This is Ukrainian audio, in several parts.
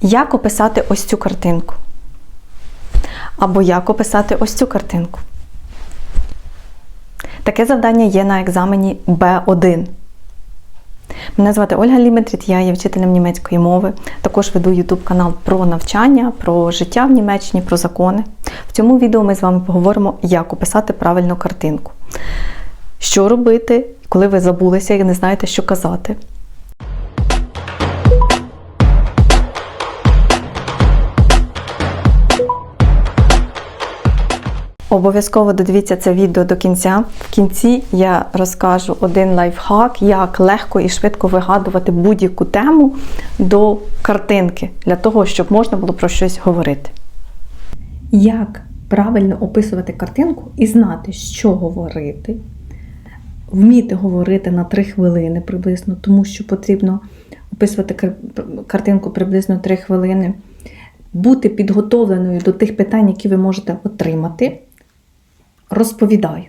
Як описати ось цю картинку? Або як описати ось цю картинку? Таке завдання є на екзамені Б1. Мене звати Ольга Ліметріт, я є вчителем німецької мови. Також веду YouTube канал про навчання, про життя в Німеччині, про закони. В цьому відео ми з вами поговоримо, як описати правильну картинку. Що робити, коли ви забулися і не знаєте, що казати. Обов'язково додивіться це відео до кінця. В кінці я розкажу один лайфхак, як легко і швидко вигадувати будь-яку тему до картинки, для того, щоб можна було про щось говорити. Як правильно описувати картинку і знати, що говорити, вміти говорити на 3 хвилини приблизно, тому що потрібно описувати картинку приблизно 3 хвилини, бути підготовленою до тих питань, які ви можете отримати. Розповідаю.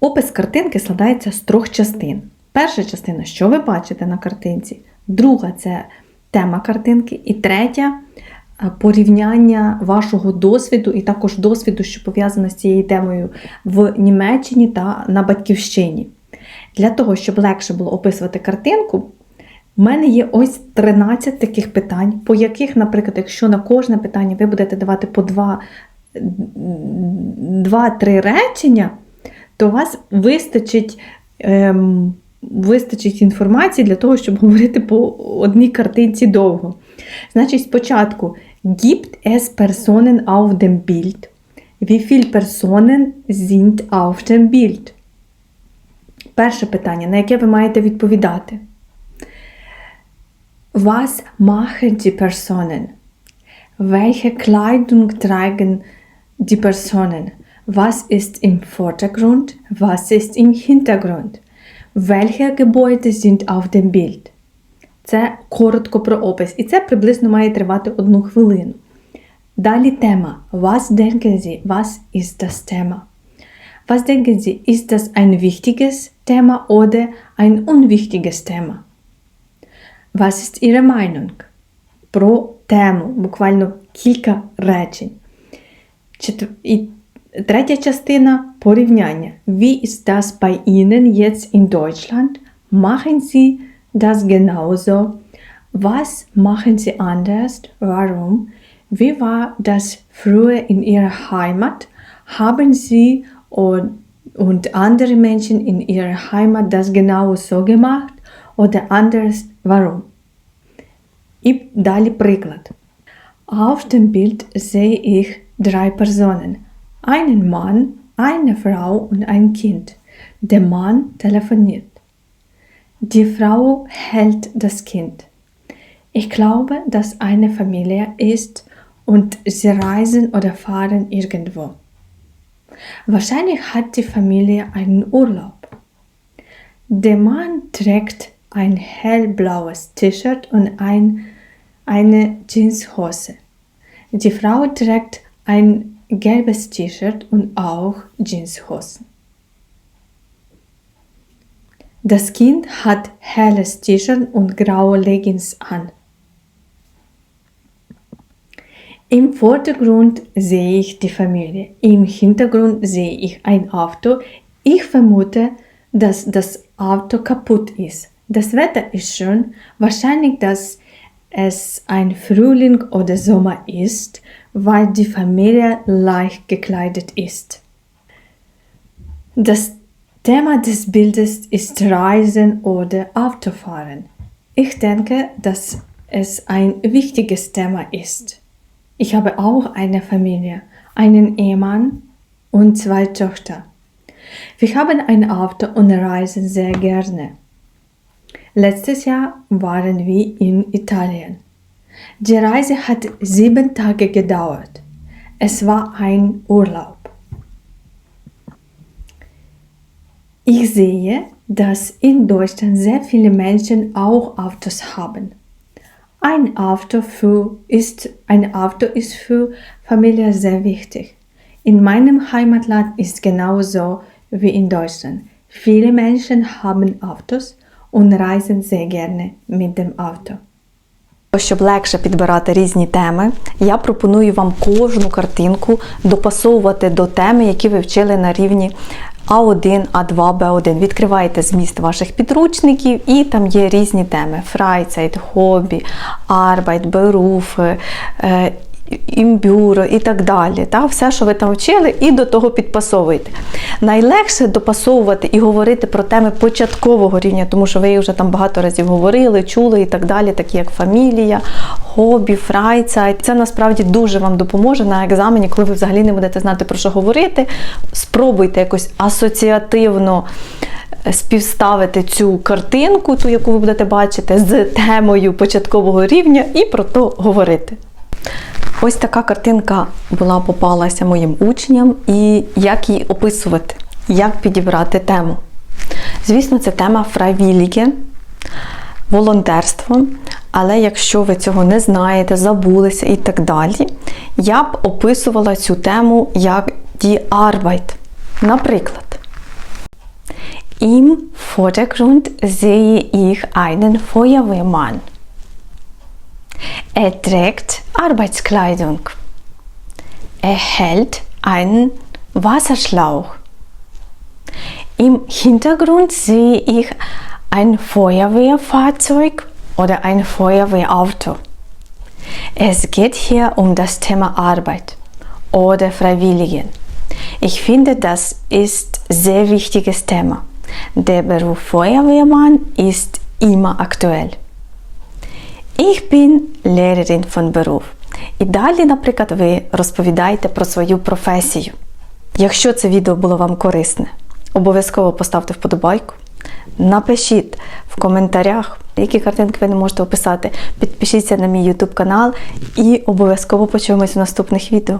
Опис картинки складається з трьох частин. Перша частина, що ви бачите на картинці, друга це тема картинки, і третя порівняння вашого досвіду і також досвіду, що пов'язано з цією темою в Німеччині та на Батьківщині. Для того, щоб легше було описувати картинку, в мене є ось 13 таких питань, по яких, наприклад, якщо на кожне питання ви будете давати по два два-три речення, то у вас вистачить, ем, вистачить інформації для того, щоб говорити по одній картинці довго. Значить, спочатку gibt es Personen auf dem Bild? Wie viele Personen sind auf dem Bild? Перше питання, на яке ви маєте відповідати. Was machen die Personen? Welche Kleidung tragen die Personen? Was ist im Vordergrund? Was ist im Hintergrund? Welche Gebäude sind auf dem Bild? Це коротко про опис, і це приблизно має тривати одну хвилину. Далі тема. Was denken Sie? Was ist das Thema? Was denken Sie? Ist das ein wichtiges Thema oder ein unwichtiges Thema? Was ist Ihre Meinung? Про тему, буквально кілька речень. Четв... І третя частина порівняння. Wie ist das bei Ihnen jetzt in Deutschland? Machen Sie das genauso? Was machen Sie anders? Warum? Wie war das früher in Ihrer Heimat? Haben Sie und, und andere Menschen in Ihrer Heimat das genauso gemacht oder anders? Warum? І далі приклад. Auf dem Bild sehe ich drei Personen. Einen Mann, eine Frau und ein Kind. Der Mann telefoniert. Die Frau hält das Kind. Ich glaube, dass eine Familie ist und sie reisen oder fahren irgendwo. Wahrscheinlich hat die Familie einen Urlaub. Der Mann trägt ein hellblaues T-Shirt und ein, eine Jeanshose. Die Frau trägt ein gelbes T-Shirt und auch Jeanshosen. Das Kind hat helles T-Shirt und graue Leggings an. Im Vordergrund sehe ich die Familie, im Hintergrund sehe ich ein Auto. Ich vermute, dass das Auto kaputt ist. Das Wetter ist schön, wahrscheinlich, dass es ein Frühling oder Sommer ist, weil die Familie leicht gekleidet ist. Das Thema des Bildes ist Reisen oder Autofahren. Ich denke, dass es ein wichtiges Thema ist. Ich habe auch eine Familie, einen Ehemann und zwei Töchter. Wir haben ein Auto und reisen sehr gerne. Letztes Jahr waren wir in Italien. Die Reise hat sieben Tage gedauert. Es war ein Urlaub. Ich sehe, dass in Deutschland sehr viele Menschen auch Autos haben. Ein Auto, für ist, ein Auto ist für Familie sehr wichtig. In meinem Heimatland ist genauso wie in Deutschland. Viele Menschen haben Autos und reisen sehr gerne mit dem Auto. Щоб легше підбирати різні теми, я пропоную вам кожну картинку допасовувати до теми, які ви вчили на рівні А1, А2, Б1. Відкриваєте зміст ваших підручників, і там є різні теми: Фрайцайт, хобі, Арбайт, Беруф, е, імбюро і так далі. Та? Все, що ви там вчили, і до того підпасовуєте. Найлегше допасовувати і говорити про теми початкового рівня, тому що ви їх вже там багато разів говорили, чули і так далі, такі як фамілія, хобі, фрайцайт. Це насправді дуже вам допоможе на екзамені, коли ви взагалі не будете знати про що говорити. Спробуйте якось асоціативно співставити цю картинку, ту, яку ви будете бачити, з темою початкового рівня, і про то говорити. Ось така картинка була попалася моїм учням, і як її описувати, як підібрати тему. Звісно, це тема фрайвіліге, волонтерство. Але якщо ви цього не знаєте, забулися і так далі, я б описувала цю тему як die Arbeit. Наприклад, Im Vordergrund sehe ich einen Feuerwehrmann. Er trägt Arbeitskleidung. Er hält einen Wasserschlauch. Im Hintergrund sehe ich ein Feuerwehrfahrzeug oder ein Feuerwehrauto. Es geht hier um das Thema Arbeit oder Freiwilligen. Ich finde, das ist sehr wichtiges Thema. Der Beruf Feuerwehrmann ist immer aktuell. Ich bin Lehrerin von Beruf. І далі, наприклад, ви розповідаєте про свою професію. Якщо це відео було вам корисне, обов'язково поставте вподобайку. Напишіть в коментарях, які картинки ви не можете описати. Підпишіться на мій YouTube канал і обов'язково почуємось в наступних відео.